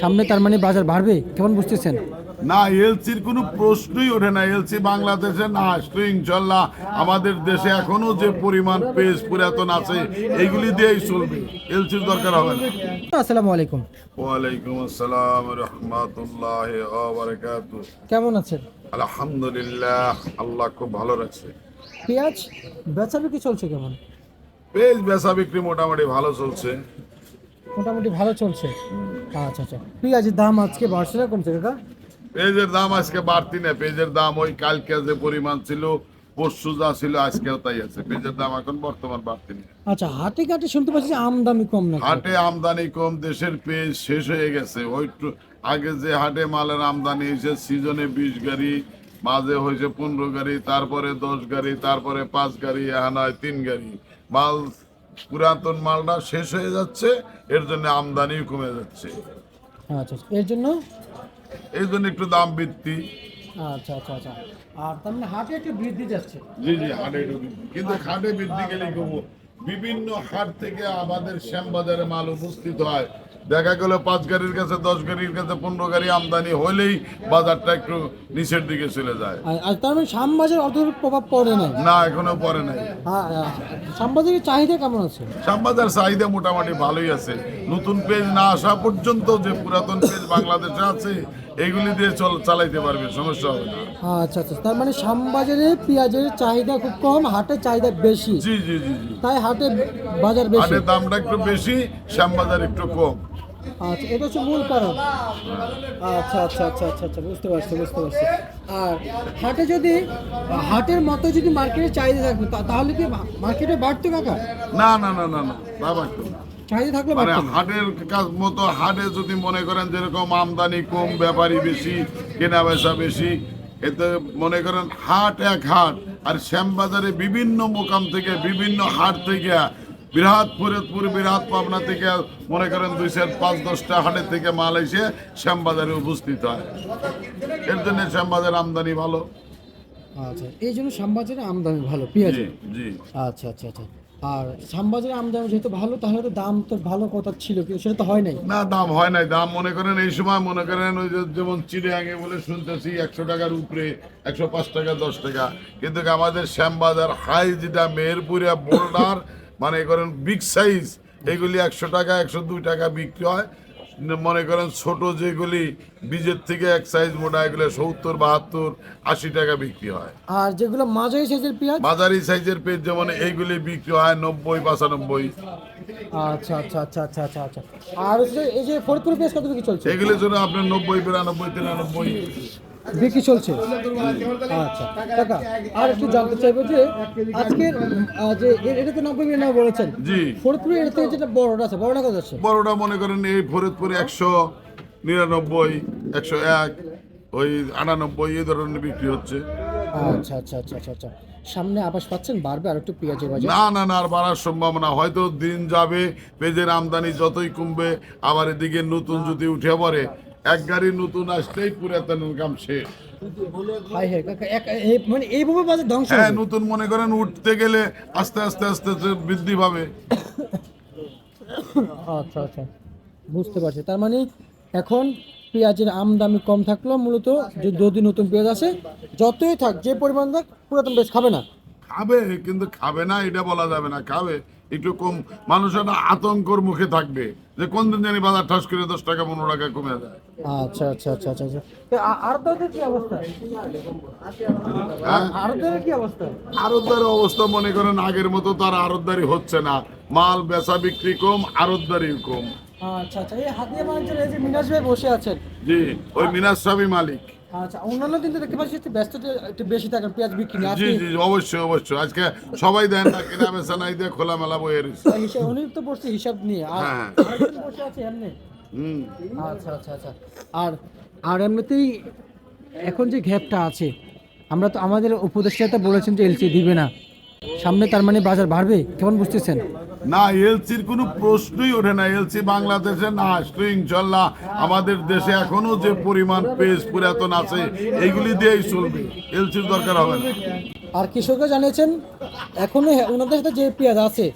সামনে তার মানে বাজার বাড়বে? কেমন বুঝতেছেন? না এলসির কোনো প্রশ্নই ওঠে না। এলসি বাংলাদেশে না আসলে ইনশাল্লাহ আমাদের দেশে এখনও যে পরিমাণ পেজ পুরাতন আছে এইগুলি দিয়েই চলবে। এলসির দরকার হবে না। আসসালামু আলাইকুম। ওয়ালাইকুম আসসালাম রহমতুল্লাহ বারকাত কেমন আছেন? আলহামদুলিল্লাহ আল্লাহ খুব ভালো রাখছে পেঁয়াজ বেচা বিক্রি চলছে কেমন? পেজ বেচা বিক্রি মোটামুটি ভালো চলছে। মোটামুটি ভালো চলছে। আচ্ছা আচ্ছা। পেঁয়াজের দাম আজকে বাড়ছে না কমছে কাকা? পেজের দাম আজকে বাড়তি না পেজের দাম ওই কালকে যে পরিমাণ ছিল পরশু যা ছিল আজকেও তাই আছে। পেজের দাম এখন বর্তমান বাড়তি না। আচ্ছা হাটে ঘাটে শুনতে পাচ্ছি আমদানি কম না হাটে আমদানি কম দেশের পেজ শেষ হয়ে গেছে। ওই আগে যে হাটে মালের আমদানি হয়েছে সিজনে বিশ গাড়ি মাঝে হয়েছে পনেরো গাড়ি তারপরে দশ গাড়ি তারপরে পাঁচ গাড়ি এখন হয় তিন গাড়ি। মাল পুরাতন মালটা শেষ হয়ে যাচ্ছে এর জন্য আমদানি কমে যাচ্ছে। আচ্ছা আচ্ছা। এর জন্য? এই জন্য একটু দাম বৃদ্ধি। আচ্ছা আচ্ছা আচ্ছা। আর তার মানে হাটে একটু বৃদ্ধি যাচ্ছে? জি জি হাটে কিন্তু হাটে বৃদ্ধি গেলে বিভিন্ন হাট থেকে আমাদের শ্যামবাজারে মাল উপস্থিত হয়। দেখা গেল পাঁচ গাড়ির কাছে দশ গাড়ির কাছে পনেরো গাড়ি আমদানি হলেই বাজারটা একটু নিচের দিকে চলে যায়। আর- তার মানে শ্যামবাজার অত প্রভাব পড়ে না না এখনও পরে নাই। হ্যাঁ হ্যাঁ। শ্যামবাজারের চাহিদা কেমন আছে? শ্যামবাজার চাহিদা মোটামুটি ভালোই আছে। নতুন পেজ না আসা পর্যন্ত যে পুরাতন পেজ বাংলাদেশে আছে এগুলি দিয়ে চল চালাইতে পারবে সমস্যা হবে না। আচ্ছা আচ্ছা। তার মানে শ্যামবাজারে পেঁয়াজের চাহিদা খুব কম হাটে চাহিদা বেশি। জি জি জি। তাই হাটে বাজার বেশি। হাটের দামটা একটু বেশি শ্যামবাজার একটু কম। আচ্ছা এটা হচ্ছে মূল কারণ। আচ্ছা আচ্ছা আচ্ছা আচ্ছা আচ্ছা বুঝতে পারছি বুঝতে পারছি। আর হাটে যদি হাটের মতো যদি মার্কেটে চাহিদা থাকবে তাহলে কি মার্কেটে বাড়তো কাকা? না না না না না তা পারতো না। চাহিদা থাকলে মানে হাটের কাজ মতো হাটে যদি মনে করেন যেরকম আমদানি কম ব্যাপারী বেশি কেনা বেচা বেশি এতে মনে করেন হাট এক হাট আর শ্যামবাজারে বিভিন্ন মোকাম থেকে বিভিন্ন হাট থেকে বৃহৎ ফরিদপুর বৃহৎ পাবনা থেকে মনে করেন দুই চার পাঁচ দশটা হাটের থেকে মাল এসে শ্যামবাজারে উপস্থিত হয়। এর জন্য শ্যামবাজার আমদানি ভালো। আচ্ছা এই জন্য শ্যামবাজারে আমদানি ভালো পেঁয়াজ? জি আচ্ছা আচ্ছা আচ্ছা। আর শ্যামবাজারে আমদানি যেহেতু ভালো তাহলে তো দাম তো ভালো কথা ছিল কিন্তু সেটা তো হয় নাই। না দাম হয় নাই। দাম মনে করেন এই সময় মনে করেন ওই যেমন চিড়ে আগে বলে শুনতেছি একশো টাকার উপরে একশো পাঁচ টাকা দশ টাকা। কিন্তু আমাদের শ্যামবাজার হাই যেটা মেহেরপুরিয়া বোল্ডার মানে করেন বিগ সাইজ এগুলি একশো টাকা একশো দুই টাকা বিক্রি হয়। মনে করেন ছোট যেগুলি বীজের থেকে এক সাইজ মোটা এগুলো সত্তর বাহাত্তর আশি টাকা বিক্রি হয়। আর যেগুলো মাঝারি সাইজের পেঁয়াজ? মাঝারি সাইজের পেজ যেমন এইগুলি বিক্রি হয় নব্বই পঁচানব্বই। আচ্ছা আচ্ছা আচ্ছা আচ্ছা আচ্ছা আচ্ছা। আর এই যে ফরিদপুর পেঁয়াজ কত বিক্রি চলছে? এগুলির জন্য আপনার নব্বই বিরানব্বই তিরানব্বই। বিক্রি চলছে। আচ্ছা কাকা আর একটু জানতে চাইব যে আজকের যে এটা তো নব্বই মিনিট বলেছেন। জি। ফরিদপুরে এর থেকে যেটা বড়টা আছে বড়টা কত আছে? বড়টা মনে করেন এই ফরিদপুরে একশো নিরানব্বই একশো এক ওই আটানব্বই এই ধরনের বিক্রি হচ্ছে। আচ্ছা আচ্ছা আচ্ছা আচ্ছা আচ্ছা। সামনে আবাস পাচ্ছেন বাড়বে আর একটু পেঁয়াজের বাজার? না না না আর বাড়ার সম্ভাবনা। হয়তো দিন যাবে পেঁয়াজের আমদানি যতই কমবে আবার এদিকে নতুন যদি উঠে পড়ে এক গাড়ি নতুন আসলেই পুরাতনের কাম শেষ। মানে এইভাবে বাজার ধ্বংস হ্যাঁ নতুন মনে করেন উঠতে গেলে আস্তে আস্তে আস্তে আস্তে বৃদ্ধি পাবে। আচ্ছা আচ্ছা বুঝতে পারছি। তার মানে এখন পেঁয়াজের আমদামি কম থাকলেও মূলত যে যদি নতুন পেঁয়াজ আসে যতই থাক যে পরিমাণ থাক পুরাতন পেঁয়াজ খাবে না। খাবে কিন্তু খাবে না এটা বলা যাবে না খাবে। একটু কম। মানুষ একটা আতঙ্কর মুখে থাকবে যে কোন দিন জানি বাজার ঠাস করে দশ টাকা পনেরো টাকা কমে যায়। আচ্ছা আচ্ছা আচ্ছা আচ্ছা আচ্ছা। কি অবস্থা? হ্যাঁ? কি অবস্থা? আরতদারি অবস্থা মনে করেন আগের মতো তার আরতদারি হচ্ছে না। মাল বেচা বিক্রি কম আরতদারি কম। আচ্ছা আচ্ছা। এই হাতিয়া মানুষের এই যে মিনাজ ভাই বসে আছেন। জি ওই মিনাজ স্বামী মালিক। আচ্ছা অন্যান্য দিন তো দেখতে পাচ্ছি একটু ব্যস্ত একটু বেশি থাকেন পেঁয়াজ বিক্রি নিয়ে। জি জি অবশ্যই অবশ্যই। আজকে সবাই দেন না কেনা বেচা নাই দিয়ে খোলা মেলা বইয়ে হিসাব উনি তো বসছে হিসাব নিয়ে আর হ্যাঁ। বসে আছে এমনি? হুম। আচ্ছা আচ্ছা আচ্ছা। আর আর এমনিতেই এখন যে গ্যাপটা আছে আমরা তো আমাদের উপদেষ্টা বলেছেন যে এলসি দিবে না। সামনে তার মানে বাজার বাড়বে কেমন বুঝতেছেন? না এলসির কোনো প্রশ্নই ওঠে না। এলসি বাংলাদেশে না আসলে ইনশাল্লাহ আমাদের দেশে এখনও যে পরিমাণ পেজ পুরাতন আছে, এইগুলি দিয়েই চলবে। এলসির দরকার হবে না। আর কৃষকরা জানিয়েছেন এখনও ওনাদের সাথে যে পেঁয়াজ আছে,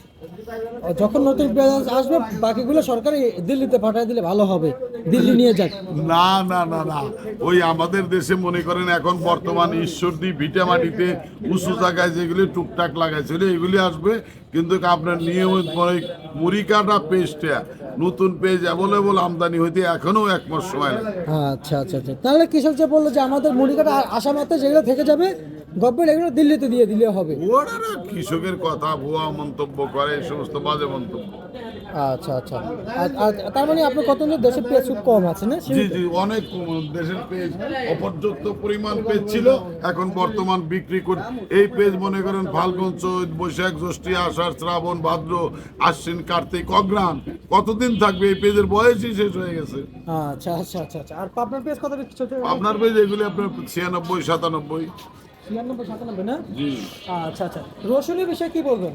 যখন নতুন পেঁয়াজ আসবে, বাকিগুলো সরকারি দিল্লিতে পাঠিয়ে দিলে ভালো হবে। দিল্লি নিয়ে যাক। না না না না। ওই আমাদের দেশে মনে করেন এখন বর্তমান ঈশ্বরদী ভিটামাটিতে উঁচু জায়গায় যেগুলি টুকটাক লাগাইছিল এগুলি আসবে। কিন্তু আপনার নিয়মিত মানে মুড়িকাটা পেস্টটা নতুন পেজ অ্যাভেলেবল আমদানি হইতে এখনও এক মাস সময় লাগে। আচ্ছা আচ্ছা আচ্ছা। তাহলে কৃষক যে বলল যে আমাদের মুড়িকাটা আসা মাত্র যেগুলো থেকে যাবে গভর্নমেন্ট এগুলো দিল্লিতে দিয়ে দিলে হবে। ওরা কৃষকের কথা ভুয়া মন্তব্য করে এই সমস্ত বাজে মন্তব্য। আচ্ছা আচ্ছা। তার মানে আপনার কত দেশের পেঁয়াজ খুব কম আছে না? জি জি অনেক কম। দেশের পেজ অপর্যাপ্ত পরিমাণ পেজ ছিল। এখন বর্তমান বিক্রি করে এই পেজ মনে করেন ফাল্গুন চৈত বৈশাখ জ্যৈষ্ঠী আষাঢ় শ্রাবণ ভাদ্র আশ্বিন কার্তিক অগ্রাণ। কতদিন থাকবে এই পেজের বয়সই শেষ হয়ে গেছে। আচ্ছা আচ্ছা আচ্ছা আচ্ছা। আর পাবনার পেঁয়াজ কত আপনার পেজ এগুলি আপনার ছিয়ানব্বই সাতানব্বই। ছিয়ানব্বই সাতানব্বই না? জি। আচ্ছা আচ্ছা। রসুনের বিষয়ে কি বলবেন?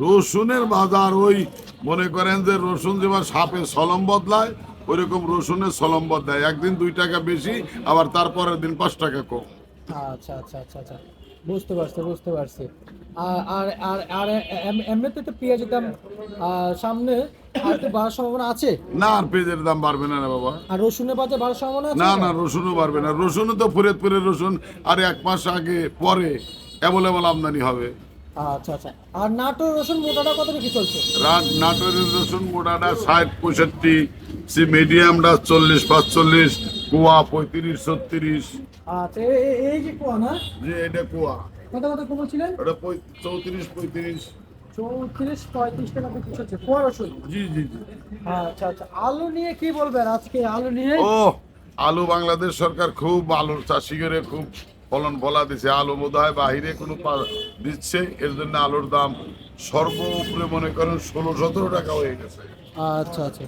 রসুনের বাজার ওই মনে করেন যে রসুন যেবার সাপে সলম বদলায় ওইরকম রসুনের সলম বদলায়। একদিন দুই টাকা বেশি আবার তারপরের দিন পাঁচ টাকা কম। আচ্ছা আচ্ছা আচ্ছা আচ্ছা। বুঝতে পারছি বুঝতে পারছি। আর আর আর আর এম- এমনিতে তো পেঁয়াজের দাম সামনে আর একটু বাড়ার সম্ভাবনা আছে? না আর পেঁয়াজের দাম বাড়বে না রে বাবা। আর রসুনের বাজার বাড়ার সম্ভাবনা আছে? না না রসুনও বাড়বে না। রসুনও তো ফরিদপুরের রসুন আর এক মাস আগে পরে অ্যাভেলেবল আমদানি হবে। আচ্ছা আচ্ছা। আর নাটোর রসুন মোটাটা কত বিক্রি চলছে? নাটোরের রসুন মোটাটা ষাট পঁয়ষট্টি সে মিডিয়ামটা চল্লিশ পাঁচচল্লিশ কুয়া পঁয়ত্রিশ ছত্রিশ। আচ্ছা এই যে কোয়া না? যে এটা কুয়া। কত কত কমেছিলেন ওটা চৌত্রিশ পঁয়ত্রিশ। চৌত্রিশ পঁয়ত্রিশ টাকা বিক্রি চলছে কোয়া রসুন? জি জি জি। আচ্ছা আচ্ছা। আলু নিয়ে কি বলবেন আজকে? আলু নিয়ে? ও আলু বাংলাদেশ সরকার খুব আলুর চাষি করে খুব ফলন ফলা দিছে আলু বোধ হয় বাহিরে কোনো দিচ্ছে এর জন্য আলুর দাম সর্ব উপরে মনে করেন ষোলো সতেরো টাকা হয়ে গেছে। আচ্ছা আচ্ছা।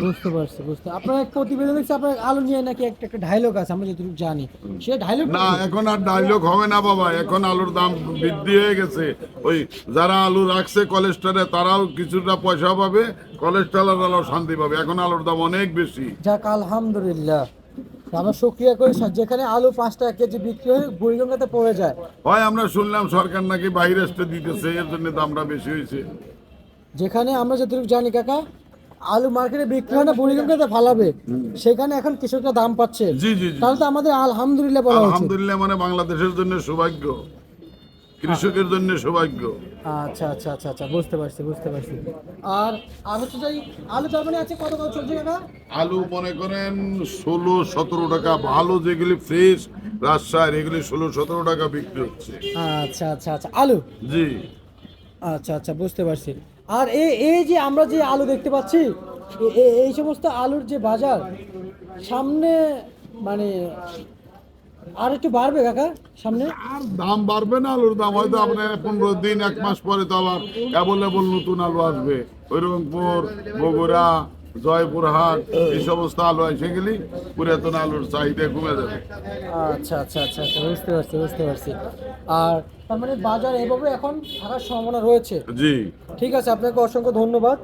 বুঝতে পারছি বুঝতে আপনার এক প্রতিবেদন দেখছি আপনার আলু নিয়ে নাকি একটা একটা ডায়লগ আছে আমরা যতটুকু জানি। সে ডায়লগ না এখন আর ডাইলগ হবে না বাবা এখন আলুর দাম বৃদ্ধি হয়ে গেছে। ওই যারা আলু রাখছে কলেস্ট্রলে তারাও কিছুটা পয়সা পাবে কলেস্ট্রলাররাও শান্তি পাবে। এখন আলুর দাম অনেক বেশি। যাক আলহামদুলিল্লাহ। আমরা সক্রিয় করি যেখানে আলু পাঁচ টাকা কেজি বিক্রি হয়ে বুড়িগঙ্গাতে পড়ে যায়। হয় আমরা শুনলাম সরকার নাকি বাইরে আসতে দিতেছে এর জন্য দামটা বেশি হয়েছে। যেখানে আমরা যতটুকু জানি কাকা আলু মার্কেটে বিক্রি হয় না বুড়িগঙ্গাতে ফালাবে। সেখানে এখন কৃষকরা দাম পাচ্ছে। জি জি তাহলে তো আমাদের আলহামদুলিল্লাহ বলা আলহামদুলিল্লাহ মানে বাংলাদেশের জন্য সৌভাগ্য। কৃষকের জন্য সৌভাগ্য। আচ্ছা আচ্ছা আচ্ছা আচ্ছা বুঝতে পারছি বুঝতে পারছি। আর আর হচ্ছে যাই আলু তার মানে আছে কত কত চলছে কাকা আলু মনে করেন ষোলো সতেরো টাকা। ভালো যেগুলি ফ্রেশ রাজশাহীর এগুলি ষোলো সতেরো টাকা বিক্রি হচ্ছে। আচ্ছা আচ্ছা আচ্ছা আলু? জি। আচ্ছা আচ্ছা বুঝতে পারছি। আর এই এই যে আমরা যে আলু দেখতে পাচ্ছি এই সমস্ত আলুর যে বাজার সামনে মানে আর একটু বাড়বে কাকা সামনে? আর দাম বাড়বে না আলুর দাম। হয়তো আপনার পনেরো দিন এক মাস পরে তো আবার অ্যাভেলেবল নতুন আলু আসবে। ওইরকমপুর বগুড়া জয়পুরহাট এই সমস্ত আলু আছে সেগুলি পুরাতন আলুর চাহিদা কমে যাবে। আচ্ছা আচ্ছা আচ্ছা আচ্ছা বুঝতে পারছি বুঝতে পারছি। আর তার মানে বাজার এভাবে এখন থাকার সম্ভাবনা রয়েছে? জি। ঠিক আছে আপনাকে অসংখ্য ধন্যবাদ।